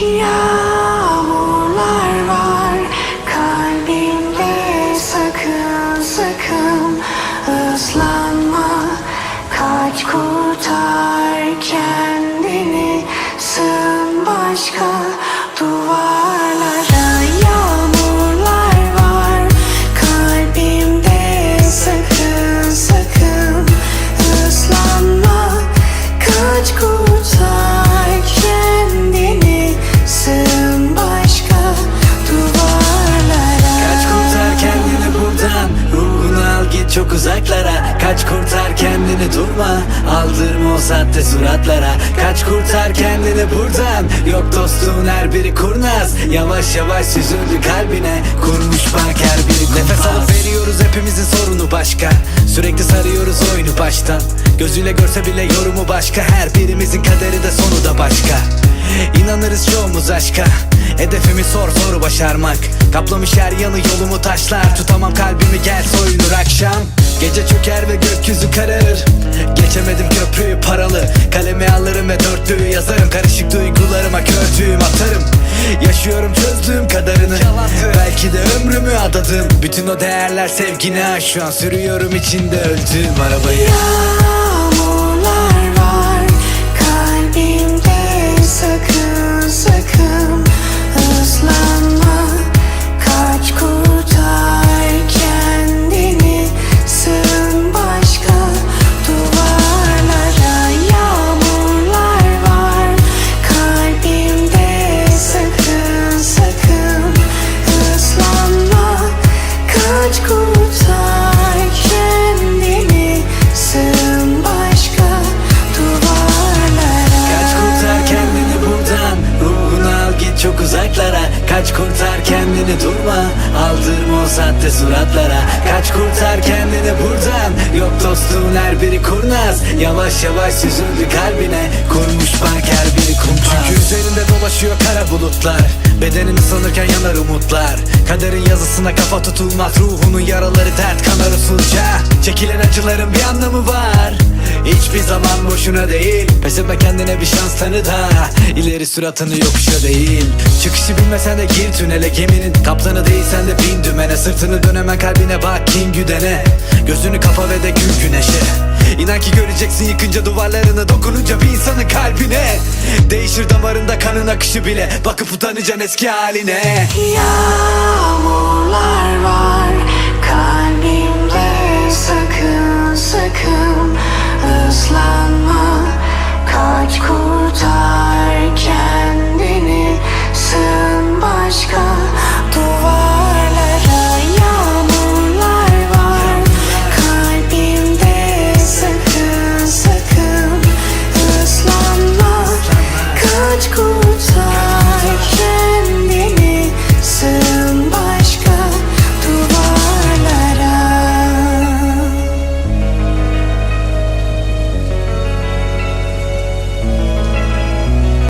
Yağmurlar var kalbimde sakın sakın ıslanma. Kaç kurtar kendini sığın başka duvarlara çok uzaklara Kaç kurtar kendini durma. Aldırma o sahte suratlara. Kaç kurtar kendini buradan. Yok dostluğun her biri kurnaz. Yavaş yavaş süzüldü kalbine. Kurmuş bak her biri kumpas Nefes alıp veriyoruz hepimizin sorunu başka. Sürekli sarıyoruz oyunu baştan. Gözüyle görse bile yorumu başka. Her birimizin kaderi de sonu da başka İnanırız çoğumuz aşka. Hedefimi sor soru başarmak. Kaplamış her yanı yolumu taşlar. Tutamam kalbimi gel soyunur akşam. Gece çöker ve gökyüzü kararır. Geçemedim köprüyü paralı. Kalemi alırım ve dörtlüğü yazarım. Karışık duygularıma kördüğüm atarım. Yaşıyorum çözdüğüm kadarını. Belki de ömrümü adadım. Bütün o değerler sevgine aş Şu an sürüyorum içinde öldüğüm arabayı. Yağmurlar Kaç kurtar kendini durma Aldırma o sahte suratlara. Kaç kurtar kendini buradan. Yok dostluğun her biri kurnaz. Yavaş yavaş süzüldü kalbine. Kurmuş bak her biri kumpas. Çünkü üzerinde dolaşıyor kara bulutlar. Bedenini sanırken yanar umutlar. Kaderin yazısına kafa tutulmaz. Ruhunun yaraları dert kanar usulca Çekilen acıların bir anlamı var Hiçbir zaman boşuna değil. Pes etme kendine bir şans tanı da İleri suratını yokuşa değil. Çıkışı bilmesen de gir tünele. Geminin kaptanı değilsen de bin dümene. Sırtını dön hemen kalbine bak kim güdene. Gözünü kapa ve de gül güneşe. İnan ki göreceksin yıkınca duvarlarını Dokununca bir insanın kalbine. Değişir damarında kanın akışı bile. Bakıp utanacaksın eski haline. Yağmurlar